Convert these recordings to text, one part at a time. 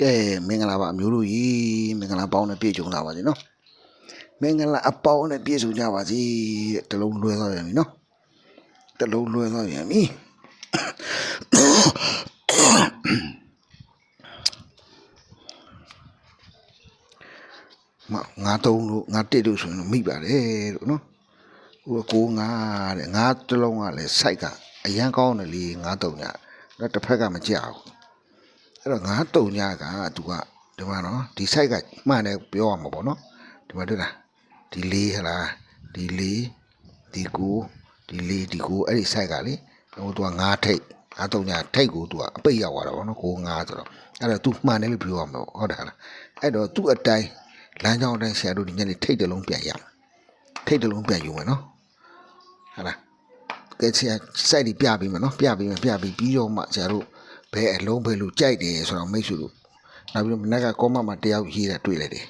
ကဲမင်္ဂလာပါအမျိုးတို့ရေမင်္ဂလာပေါင်းနဲ့ပြည့်စုံလာပါစေနော်မင်္ဂလာအပေါင်းနဲ့ပြည့်စုံကြပါစေတဲ့တလုံးလွှဲသွားပြန်ပြီနော်တလုံးလွှဲသွားပြန်ပြီမငါတုံးလို့ငါတစ်လို့ဆိုရင်တော့မိပါတယ်လို့နော်ဟိုကိုငါတဲ့ငါတလုံးကလည်းစိုက်ကအရန်ကောင်းတယ်လေငါတုံးညတော့တစ်ဖက်ကမကြောက်ဘူး အဲ့တော့ငါတုံညာကသူကဒီမှာနော်ဒီ site ကမှန်တယ်ပြောရမှာပေါ့နော်ဒီမှာတွေ့လားဒီလေးဟလားဒီလေးဒီကိုဒီလေးဒီကိုအဲ့ဒီ site ကလေဟိုသူကငါထိတ်ငါတုံညာထိတ်ကိုသူကအပိတ်ရောက်သွားတာပေါ့နော်ကိုငါဆိုတော့အဲ့တော့ तू မှန်တယ်လို့ပြောရမှာပေါ့ဟုတ်တယ်ဟလားအဲ့တော့သူ့အတိုင်းလမ်းကြောင်းအတိုင်းဆရာတို့ဒီညနေထိတ်တလုံးပြန်ရမယ်ထိတ်တလုံးပြန်ယူမယ်နော်ဟုတ်လားကဲဆရာစိုက်ဒီပြပေးမယ်နော်ပြပေးမယ်ပြပြီးပြီးတော့မှဆရာတို့ ဘယ်အလုံးဘယ်လိုကြိုက်တယ်ဆိုတော့မိတ်ဆွေတို့နောက်ပြီးတော့မနက်ကကောမမှာတယောက်ရေးတာတွေ့လိုက်တယ်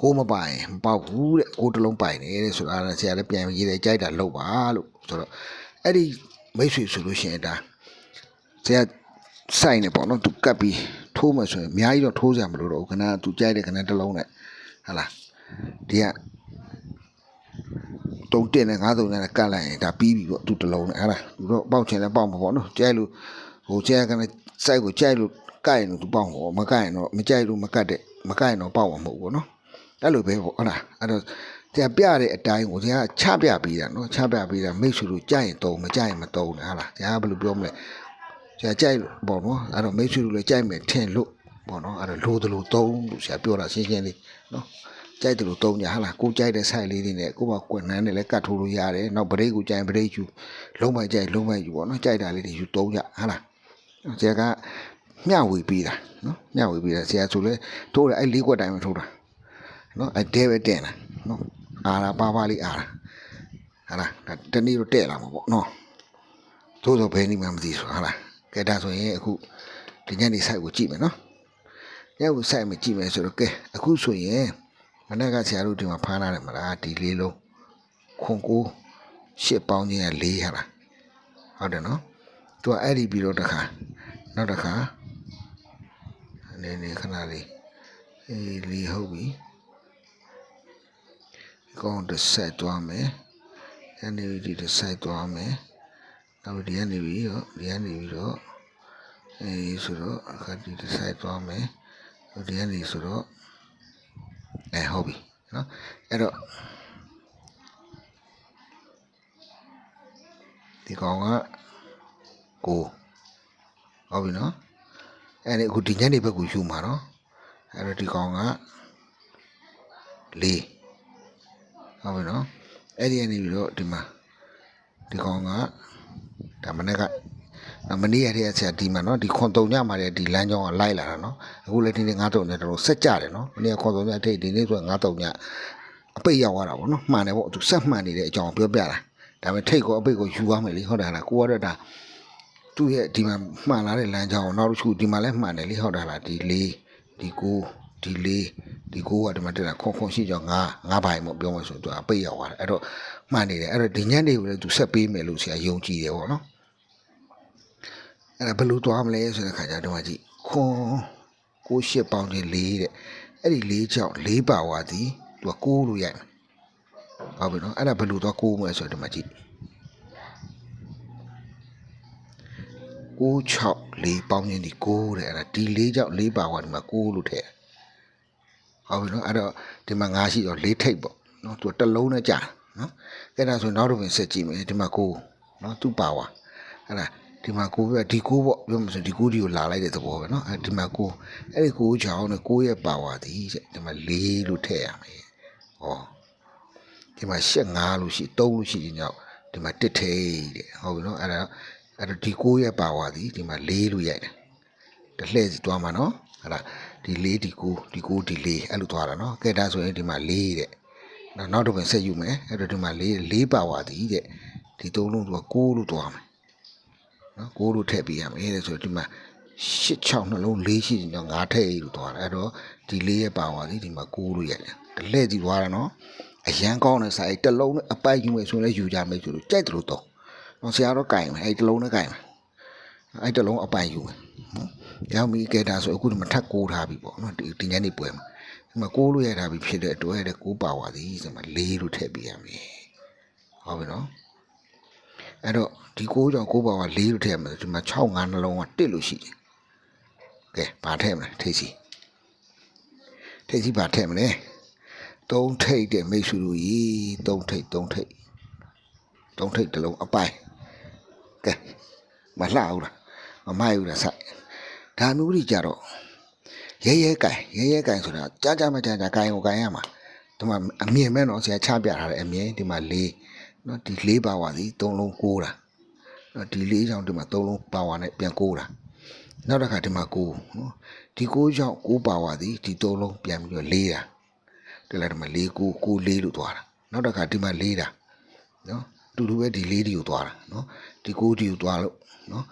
ကိုမပိုင်မပေါက်ဘူးတဲ့ကိုတစ်လုံးပိုင်တယ်တဲ့ဆိုတာအဲ့ဒါဆရာလည်းပြန်ရေးတယ်ကြိုက်တာလုပ်ပါလို့ဆိုတော့အဲ့ဒီမိတ်ဆွေဆိုလို့ရှိရင်ဒါဆရာစိုက်နေပေါ့နော်သူကပ်ပြီးထိုးမှဆိုရင်အများကြီးတော့ထိုးစရာမလိုတော့ဘူးခဏသူကြိုက်တဲ့ခဏတစ်လုံးနဲ့ဟာလားဒီကတုံးတင်နဲ့ငါးစုံနဲ့ကတ်လိုက်ရင်ဒါပြီးပြီပေါ့သူတစ်လုံးနဲ့ဟာလားသူတော့ပေါက်ချင်လဲပေါက်မှာပေါ့နော်ကြိုက်လို့ ဟိုကြိုက်ကလည်းစိုက်ကိုကြိုက်လို့ကတ်ရင်တော့သူပေါက်မှာပေါ့မကတ်ရင်တော့မကြိုက်လို့မကတ်တဲ့မကတ်ရင်တော့ပေါက်မှာမဟုတ်ဘူးပေါ့နော်အဲ့လိုပဲပေါ့ဟုတ်လားအဲ့တော့ကြာပြတဲ့အတိုင်းကိုကြာချပြပေးတာနော်ချပြပေးတာမိတ်ဆွေတို့ကြိုက်ရင်တုံးမကြိုက်ရင်မတုံးနဲ့ဟာလားကြာဘယ်လိုပြောမလဲကြာကြိုက်လို့ပေါ့နော်အဲ့တော့မိတ်ဆွေတို့လည်းကြိုက်မယ်ထင်လို့ပေါ့နော်အဲ့တော့လိုသလိုတုံးလို့ဆရာပြောတာရှင်းရှင်းလေးနော်ကြိုက်တယ်လို့တုံးကြဟာလားကိုကြိုက်တဲ့ဆိုင်လေးတွေနဲ့ကိုကကွယ်နှမ်းနဲ့လည်းကတ်ထိုးလို့ရတယ်နောက်ဗရိတ်ကိုကြိုင်ဗရိတ်ယူလုံးမကြိုက်လုံးမယူပေါ့နော်ကြိုက်တာလေးတွေယူတုံးကြဟာလား ဆရာကမျှဝေပေးတာနော်မျှဝေပေးတာဆရာဆိုလဲထိုးတယ်အဲ့လေးကွက်တိုင်းပဲထိုးတာနော်အဲ့တဲပဲတင်တာနော်အာရာပါပါလေးအာရာဟာလားဒါတနေ့တော့တဲ့လာမှာပေါ့နော်သို့တော့ဘယ်နည်းမှမသိဆိုဟာလားကဲဒါဆိုရင်အခုဒီညနေဆိုင်ကိုကြည့်မယ်နော်ညကိုဆိုင်မကြည့်မယ်ဆိုတော့ကဲအခုဆိုရင်မနေ့ကဆရာတို့ဒီမှာဖားလာတယ်မလားဒီလေးလုံးခွန်ကိုရှစ်ပေါင်းချင်းကလေးဟာလားဟုတ်တယ်နော် သူကအဲ့ဒီပြီးတော့တစ်ခါနောက်တစ်ခါနေနေခဏလေးအေးလေးဟုတ်ပြီဒီကောင်တစ်ဆက်သွားမယ်အဲ့ဒီဒီတစ်ဆက်သွားမယ်နောက်ဒီကနေပြီးတော့ဒီကနေပြီးတော့အေးဆိုတော့အခါဒီတစ်ဆက်သွားမယ်ဒီကနေဆိုတော့အဲဟုတ်ပြီနော်အဲ့တော့ဒီကောင်က ကိုဟုတ်ပြီနော်အဲ့ဒီအခုဒီညနေဘက်ကိုယူမှာနော်အဲ့တော့ဒီကောင်ကလေးဟုတ်ပြီနော်အဲ့ဒီကနေပြီးတော့ဒီမှာဒီကောင်ကဒါမနေ့ကနော်မနေ့ရတဲ့ဆရာဒီမှာနော်ဒီခွန်တုံညမှာတဲ့ဒီလမ်းကြောင်းကလိုက်လာတာနော်အခုလည်းဒီနေ့ငါးတုံညတော်တော်ဆက်ကြတယ်နော်မနေ့ကခွန်တုံညအထိတ်ဒီနေ့ဆိုငါးတုံညအပိတ်ရောက်သွားတာပေါ့နော်မှန်တယ်ပေါ့သူဆက်မှန်နေတဲ့အကြောင်းပြောပြတာဒါပေမဲ့ထိတ်ကိုအပိတ်ကိုယူသွားမယ်လေဟုတ်တယ်လားကိုကတော့ဒါ သူ့ရဲ့ဒီမှာမှန်လာတဲ့လမ်းကြောင်းကိုနောက်တစ်ခုဒီမှာလည်းမှန်တယ်လေဟုတ်တယ်လားဒီလေးဒီကိုဒီလေးဒီကိုကဒီမှာတက်တာခွန်ခွန်ရှိကြောင်းငါငါပိုင်ပေါ့ပြောမှဆိုသူအပိတ်ရောက်သွားတယ်အဲ့တော့မှန်နေတယ်အဲ့တော့ဒီညနေကိုလည်းသူဆက်ပေးမယ်လို့ဆရာယုံကြည်တယ်ပေါ့နော်အဲ့ဒါဘယ်လိုသွားမလဲဆိုတဲ့ခါကျတော့ကြည့်ခွန်ကိုရှစ်ပေါင်းချင်း၄တဲ့အဲ့ဒီ၄ချောင်း၄ပါဝါသည်သူကကိုးလို့ရိုက်မယ်ဟုတ်ပြီနော်အဲ့ဒါဘယ်လိုသွားကိုးမလဲဆိုတော့ဒီမှာကြည့် ကိုး6၄ပေါင်းချင်းဒီကိုးတဲ့အဲ့ဒါဒီ၄ချောင်း၄ပါဝါဒီမှာကိုးလို့ထည့်ဟုတ်ပြီနော်အဲ့တော့ဒီမှာ၅ရှိတော့၄ထိပ်ပေါ့နော်သူကတစ်လုံးနဲ့ကြာနော်အဲ့ဒါဆိုနောက်တော့ဝင်ဆက်ကြည့်မယ်ဒီမှာကိုးနော်သူ့ပါဝါအဲ့ဒါ ဒီမှာကိုပဲဒီကိုပေါ့ပြောမှဆိုဒီကိုဒီကိုလာလိုက်တဲ့သဘောပဲเนาะအဲဒီမှာကိုအဲ့ဒီကိုချောင်းနဲ့ကိုရဲ့ပါဝါသည်တဲ့ဒီမှာ၄လို့ထည့်ရမယ်ဟောဒီမှာရှက်၅လို့ရှိ၃လို့ရှိရင်တော့ဒီမှာတစ်ထိတ်တဲ့ဟုတ်ပြီเนาะအဲ့ဒါ အဲ့တော့ဒီကိုရဲ့ပါဝါသည်ဒီမှာ၄လို့ရိုက်တယ်တလှည့်စီသွားမှာနော်ဟလာဒီ၄ဒီကိုဒီကိုဒီ၄အဲ့လိုသွားတာနော်ကဲဒါဆိုရင်ဒီမှာ၄တဲ့နောက်နောက်တစ်ပင်ဆက်ယူမယ်အဲ့တော့ဒီမှာ၄၄ပါဝါသည်တဲ့ဒီသုံးလုံးက6လို့သွားမယ်နော်6လို့ထည့်ပေးရမယ်တဲ့ဆိုတော့ဒီမှာရှစ်6နှလုံး၄ရှိတယ်နော်9ထည့်လို့သွားတာအဲ့တော့ဒီ၄ရဲ့ပါဝါသည်ဒီမှာ6လို့ရတယ်တလှည့်စီသွားတာနော်အရန်ကောင်းတဲ့စာအိတ်တစ်လုံးနဲ့အပိုက်ယူမယ်ဆိုရင်လည်းယူကြမယ်ဆိုလို့ကြိုက်တယ်လို့တော့ ဆရာတော့ကြိုင်မယ်အဲ့တစ်လုံးနဲ့ကြိုင်မယ်အဲ့တစ်လုံးအပိုက်ယူမယ်နော်ရောက်ပြီကဲဒါဆိုအခုဒီမှာထပ်ကိုးထားပြီပေါ့နော်ဒီဒီညနေပွဲမှာဒီမှာကိုးလို့ရထားပြီဖြစ်တဲ့အတွက်တဲ့ကိုးပါသွားသည်ဆိုမှ၄လို့ထည့်ပေးရမယ်ဟုတ်ပြီနော်အဲ့တော့ဒီကိုးကြောင့်ကိုးပါသွား၄လို့ထည့်ရမယ်ဒီမှာ6 5နှလုံးကတစ်လို့ရှိတယ်ကဲဘာထည့်မလဲထိတ်စီထိတ်စီဘာထည့်မလဲသုံးထိတ်တဲ့မိတ်ဆွေတို့ကြီးသုံးထိတ်သုံးထိတ်သုံးထိတ်တစ်လုံးအပိုင် ကဲမလှဘူးလားမမိုက်ဘူးလားဆိုင်ဒါမျိုးကြီးကြတော့ရဲရဲကင်ရဲရဲကင်ဆိုတာကြားကြားမကြားကြားကင်ကိုကင်ရမှာဒီမှာအမြင်မဲ့တော့ဆရာချပြထားတယ်အမြင်ဒီမှာ၄နော်ဒီ၄ပါဝါစီ၃လုံးကိုးတာနော်ဒီ၄ချောင်းဒီမှာ၃လုံးပါဝါနဲ့ပြန်ကိုးတာနောက်တစ်ခါဒီမှာကိုးနော်ဒီကိုးချောင်းကိုးပါဝါစီဒီ၃လုံးပြန်ပြီးတော့၄တာဒီလိုက်ဒီမှာ၄ကိုးကိုး၄လို့သွားတာနောက်တစ်ခါဒီမှာ၄တာနော် တူတူပဲဒီ၄ဒီကိုသွားတာနော်ဒီကိုးဒီကိုသွားလို့နော်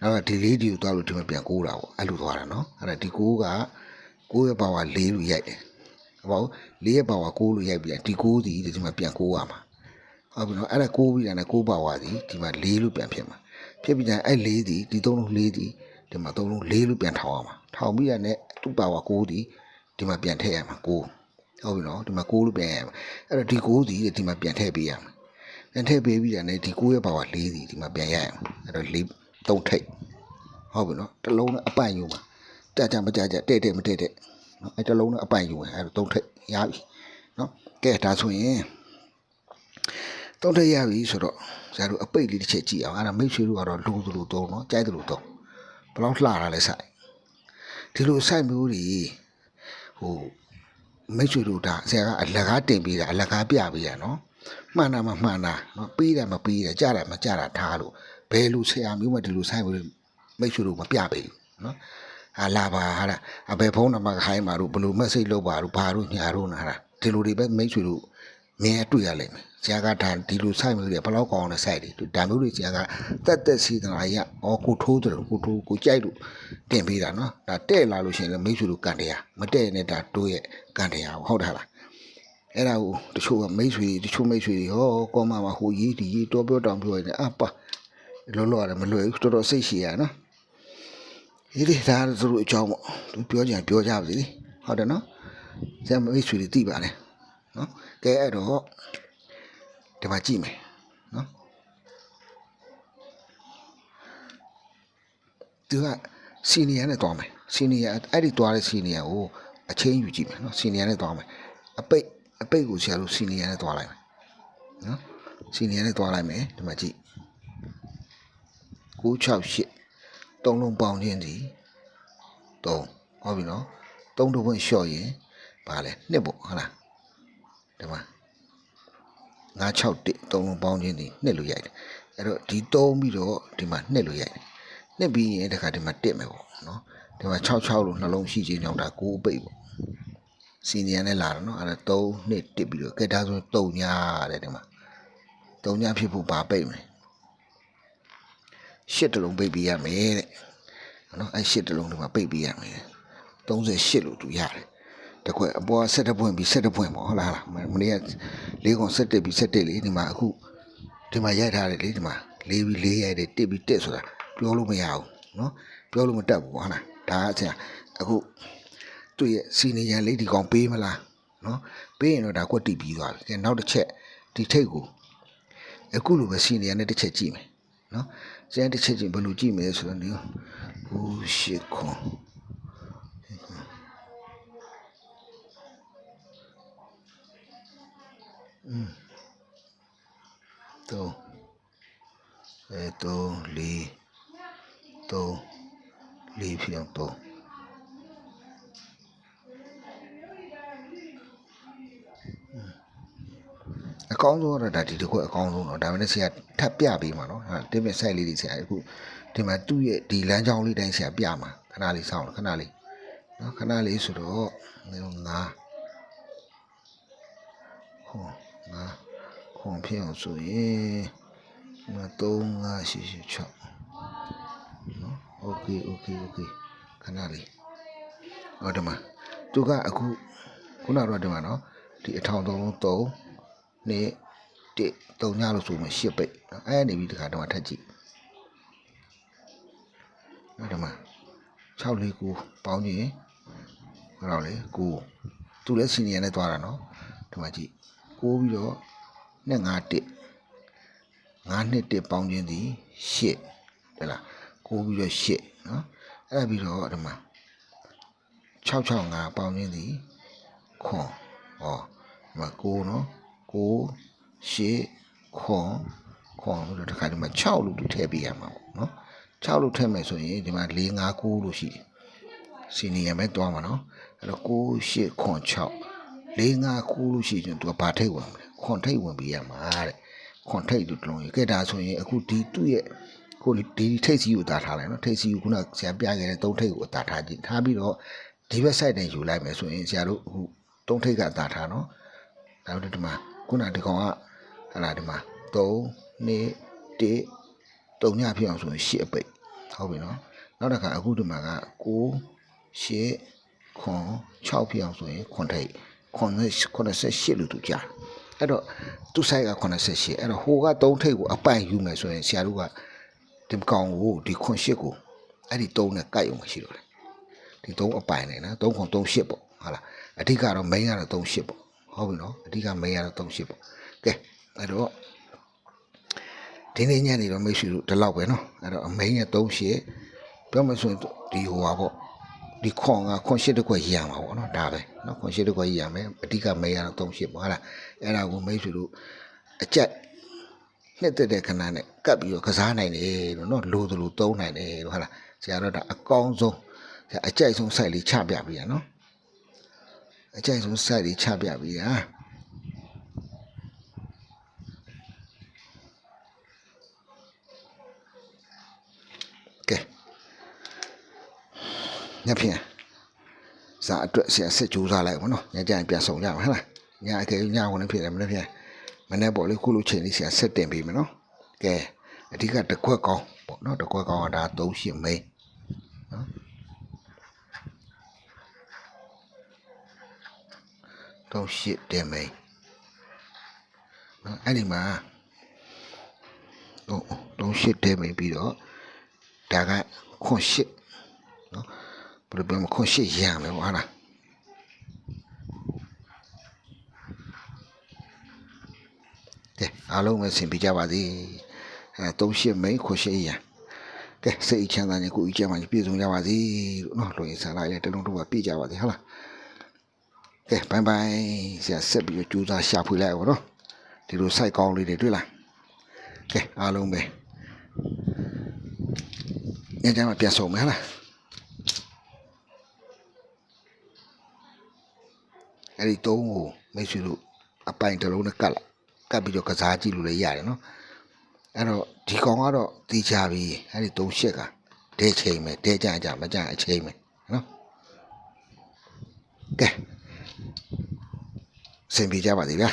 နောက်ကဒီလေးဒီကိုသွားလို့ဒီမှာပြန်ကိုးတာပေါ့အဲ့လိုသွားတာနော်အဲ့ဒါဒီကိုးကကိုးရဲ့ပါဝါ၄လို့ရိုက်တယ်ဟုတ်ပါဘူး၄ရဲ့ပါဝါ9လို့ရိုက်ပြီးဒီ9ဒီဒီမှာပြန်9ရမှာဟုတ်ပြီနော်အဲ့ဒါ9ပြီးတာနဲ့9ပါဝါဒီဒီမှာ4လို့ပြန်ဖြစ်မှာဖြစ်ပြီးတိုင်းအဲ့4ဒီဒီ3လုံး4ဒီဒီမှာ3လုံး4လို့ပြန်ထောင်ရမှာထောင်ပြီးတာနဲ့သူ့ပါဝါ9ဒီဒီမှာပြန်ထည့်ရမှာ9ဟုတ်ပြီနော်ဒီမှာ9လို့ပြန်ရမှာအဲ့တော့ဒီ9ဒီဒီမှာပြန်ထည့်ပေးရမှာ ပြန်ထည့်ပေးပြီးတာနဲ့ဒီ9ရဲ့ပါဝါ4ဒီဒီမှာပြန်ရရမှာအဲ့တော့4 3ထိပ်ဟုတ်ပြီနော်တစ်လုံးနဲ့အပိုင်ယူမှာကြကြမကြကြတဲ့တဲ့မတဲ့တဲ့နော်အဲ့တစ်လုံးနဲ့အပိုင်ယူရင်အဲ့တော့3ထိပ်ရပြီနော်ကဲဒါဆိုရင်သုံးထည့်ရပြီဆိုတော့ဇာတို့အပိတ်လေးတစ်ချက်ကြည့်အောင်အဲ့ဒါမိတ်ဆွေတို့ကတော့လူသူလူသုံးနော်ကြိုက်တယ်လို့သုံးဘယ်လောက်လှတာလဲဆိုင်ဒီလိုဆိုင်မျိုးတွေဟိုမိတ်ဆွေတို့ဒါဆရာကအလကားတင်ပေးတာအလကားပြပေးတာနော် မှန်တာမမှန်တာနော်ပေးတယ်မပေးတယ်ကြားတယ်မကြားတာထားလို့ဘယ်လိုဆရာမျိုးမှဒီလိုဆိုင်မျိုးမိတ်ဆွေတို့မပြပေးဘူးနော်ဟာလာပါဟာလားအဘယ်ဖုန်းနံပါတ်ခိုင်းပါတို့ဘယ်လို message လုပ်ပါတို့ဘာတို့ညာတို့နာလားဒီလိုတွေပဲမိတ်ဆွေတို့မြင်တွေ့ရလိမ့်မယ်ဆရာကဒါဒီလိုစိုက်မျိုးတွေဘယ်လောက်ကောင်းတဲ့စိုက်တွေဒါမျိုးတွေဆရာကတက်တက်စီတနာရအော်ကိုထိုးတယ်ကိုထိုးကိုကြိုက်လို့တင်ပေးတာနော်ဒါတဲ့လာလို့ရှိရင်လည်းမိတ်ဆွေတို့ကန်တရားမတဲ့နဲ့ဒါတိုးရဲ့ကန်တရားဟုတ်တယ်လား အဲ့ဒါကိုတချို့ကမိတ်ဆွေတချို့မိတ်ဆွေတွေဟောကောမမှာဟိုရေးဒီရေးတော့ပြောတောင်ပြောနေအပါလောလောရတယ်မလွယ်ဘူးတော်တော်စိတ်ရှည်ရနော်ဒီဒီဒါဆိုလို့အကြောင်းပေါ့သူပြောကြပြောကြပါစေဟုတ်တယ်နော်ဆရာမိတ်ဆွေတွေသိပါလေနော်ကဲအဲ့တော့ဒီမှာကြည့်မယ်နော်သူကစီနီယာနဲ့တွားမယ်စီနီယာအဲ့ဒီတွားတဲ့စီနီယာကိုအချင်းယူကြည့်မယ်နော်စီနီယာနဲ့တွားမယ်အပိတ် အပိတ်ကိုဆရာတို့စီနီယာနဲ့တွားလိုက်မယ်နော်စီနီယာနဲ့တွားလိုက်မယ်ဒီမှာကြည့်968သုံးလုံးပေါင်းခြင်းဒီ3ဟုတ်ပြီနော်3တစ်ပွင့်လျှော့ရင်ဗာလဲနှစ်ပေါ့ဟုတ်လားဒီမှာ961သုံးလုံးပေါင်းခြင်းဒီနှစ်လို့ရိုက်တယ်အဲ့တော့ဒီ3ပြီးတော့ဒီမှာနှစ်လို့ရိုက်တယ်နှစ်ပြီးရင်တခါဒီမှာတစ်မယ်ပေါ့နော်ဒီမှာ66လို့နှလုံးရှိခြင်းကြောင့်ဒါ9အပိတ်ပေါ့ စီနီယာနဲ့လာတော့နော်အဲ့ဒါ3နှစ်တစ်ပြီးတော့ကဲဒါဆိုတုံညာတဲ့ဒီမှာတုံညာဖြစ်ဖို့ဘာပိတ်မလဲရှစ်တလုံးပိတ်ပြီးရမယ်တဲ့နော်အဲ့ရှစ်တလုံးဒီမှာပိတ်ပြီးရမယ်38လို့သူရတယ်တကွက်အပေါ်17ပွင့်ပြီး17ပွင့်ပေါ့ဟုတ်လားမနေ့က၄ခွန်17ပြီး17လေဒီမှာအခုဒီမှာရိုက်ထားတယ်လေဒီမှာ၄ပြီး၄ရိုက်တယ်1ပြီး1ဆိုတာပြောလို့မရဘူးနော်ပြောလို့မတတ်ဘူးဟုတ်လားဒါကဆရာအခု သူ့ရဲ့စီနီယန်လေးဒီကောင်ပေးမလားနော်ပေးရင်တော့ဒါကွက်တီးပြီးသွားပြီ။နောက်တစ်ချက်ဒီထိတ်ကိုအခုလိုပဲစီနီယန်နဲ့တစ်ချက်ကြည့်မယ်နော်။ကျန်တစ်ချက်ကြည့်ဘယ်လိုကြည့်မလဲဆိုတော့ဟိုရှစ်ခွန်อืมတော့အဲတော့လေးတော့လေးဖြစ်အောင်တော့ အကောင်းဆုံးကတော့ဒါဒီတစ်ခွက်အကောင်းဆုံးတော့ဒါမှလည်းဆရာထပ်ပြပေးမှာနော်ဟာတင်းပြဆိုင်လေးတွေဆရာအခုဒီမှာသူ့ရဲ့ဒီလမ်းကြောင်းလေးတိုင်းဆရာပြမှာခဏလေးစောင့်ခဏလေးနော်ခဏလေးဆိုတော့ငါဟောငါခွန်ဖြစ်အောင်ဆိုရင်မ3 5 8 6နော်โอเคโอเคโอเคခဏလေးဟောဒီမှာသူကအခုခုနကတော့ဒီမှာနော်ဒီအထောင်သုံးလုံး3 နှစ်တစ်3ညလို့ဆိုမှ10ပိတ်အဲ့နေပြီးဒီခါတော့ထက်ကြည့်နော်ဒီမှာ6လေး9ပေါင်းရင်ဘယ်တော့လဲ9သူလည်းစီနီယံနဲ့သွားတာနော်ဒီမှာကြည့်9ပြီးတော့နဲ့5 1 5နှစ်1ပေါင်းခြင်းသည်8ဟုတ်လား9ပြီးတော့8နော်အဲ့ဒါပြီးတော့ဒီမှာ665ပေါင်းခြင်းသည်ခွန်ဟောဒီမှာ9နော် 9 8ခွန်ခွန်ပြီးတော့တစ်ခါဒီမှာ6လို့သူထည့်ပေးရမှာပေါ့နော်6လို့ထည့်မယ်ဆိုရင်ဒီမှာ4 5 9လို့ရှိတယ်စီနီယံပဲတွားမှာနော်အဲ့တော့9 8ခွန်6 4 5 9လို့ရှိရင်သူကဘာထိတ်ဝင်မလဲခွန်ထိတ်ဝင်ပေးရမှာတဲ့ခွန်ထိတ်လို့တလုံးရခဲ့တာဆိုရင်အခုဒီသူ့ရဲ့ကိုဒီထိတ်စီကိုတာထားလိုက်နော်ထိတ်စီကိုခုနဆရာပြခဲ့တဲ့သုံးထိတ်ကိုတာထားကြည့်ထားပြီးတော့ဒီဘက် site နဲ့ယူလိုက်မယ်ဆိုရင်ဆရာတို့အခုသုံးထိတ်ကတာထားနော်ဒါတို့ဒီမှာ ခုနဒီကောင်ကဟလာဒီမှာ3 2 1 3ညဖြစ်အောင်ဆိုရင်8အပိတ်ဟုတ်ပြီနော်နောက်တစ်ခါအခုဒီမှာက9 8ခွန်6ဖြစ်အောင်ဆိုရင်ခွန်ထိတ်ခွန်98လို့သူကြားအဲ့တော့သူ့ site က98အဲ့တော့ဟိုက3ထိတ်ကိုအပိုင်ယူမယ်ဆိုရင်ဆရာတို့ကဒီကောင်ကိုဒီခွန်8ကိုအဲ့ဒီ3နဲ့ကိုက်အောင်မရှိတော့လေဒီ3အပိုင်နေနော်3ခွန်38ပေါ့ဟုတ်လားအဓိကတော့ main ကတော့38ပေါ့ ဟုတ်ပြီနော်အဓိက main ကတော့38ပေါ့ကဲအဲ့တော့ဒီနေ့ညနေတော့မိတ်ဆွေတို့ဒီလောက်ပဲနော်အဲ့တော့အမိန်ရဲ့38ပြောမှဆိုရင်ဒီဟိုပါပေါ့ဒီခွန်ကခွန်ရှစ်တစ်ခွက်ရမှာပေါ့နော်ဒါပဲနော်ခွန်ရှစ်တစ်ခွက်ရမယ်အဓိကမိန်ကတော့38ပေါ့ဟုတ်လားအဲ့ဒါကိုမိတ်ဆွေတို့အကြက်နှစ်သက်တဲ့ခဏနဲ့ကပ်ပြီးတော့ကစားနိုင်တယ်လို့နော်လိုသလိုသုံးနိုင်တယ်လို့ဟုတ်လားဆရာတို့ဒါအကောင်းဆုံးဆရာအကြိုက်ဆုံး site လေးချပြပေးရနော် အကြိုက်ဆုံး site လေးချပြပေးရကဲညဖြင့်စာအတွက်ဆရာစစ်ကြိုးစားလိုက်ပါနော်ညကြရင်ပြန်ဆောင်ကြပါဟဟလားညအကယ်ညဝင်ဖြစ်တယ်မနေ့ဖြင့်မနေ့ပေါ်လေးခုလိုချိန်လေးဆရာဆက်တင်ပေးမယ်နော်ကဲအဓိကတကွက်ကောင်းပေါ့နော်တကွက်ကောင်းကဒါ3ရှင်းမိန်နော် 3ရှင်းတင်မိန်နော်အဲ့ဒီမှာတော့3ရှင်းတင်မိန်ပြီးတော့ဒါကခွန်ရှစ်နော်ဘယ်လိုပြောမလဲခွန်ရှစ်ရံမယ်ပေါ့ဟာလားကဲအားလုံးပဲဆင်ပြကြပါစေအဲသုံးရှစ်မိန်ခွန်ရှစ်ရံကဲစိတ်ချမ်းသာနေကိုယ်ကြီးကျမ်းမှာပြည့်စုံကြပါစေလို့နော်လူရင်းဆန္ဒရဲ့တလုံးတော့ပြည့်ကြပါစေဟုတ်လား ကဲဘိုင်ဘိုင်ဆရာဆက်ပြီးကြိုးစားရှာဖွေလိုက်ပါတော့ဒီလို site ကောင်းလေးတွေတွေ့လားကဲအားလုံးပဲညချမ်းမှာပြန်ဆုံမယ်ဟလားအဲ့ဒီတုံးကိုမိတ်ဆွေတို့အပိုင်တစ်လုံးနဲ့ကတ်လိုက်ကတ်ပြီးတော့ကစားကြည့်လို့လည်းရတယ်နော်အဲ့တော့ဒီကောင်ကတော့တီးချပြီအဲ့ဒီတုံးရှက်ကဒဲချိန်မယ်ဒဲကြကြမကြအချိန်မယ်နော်ကဲ စင်ပြကြပါသေးဗျာ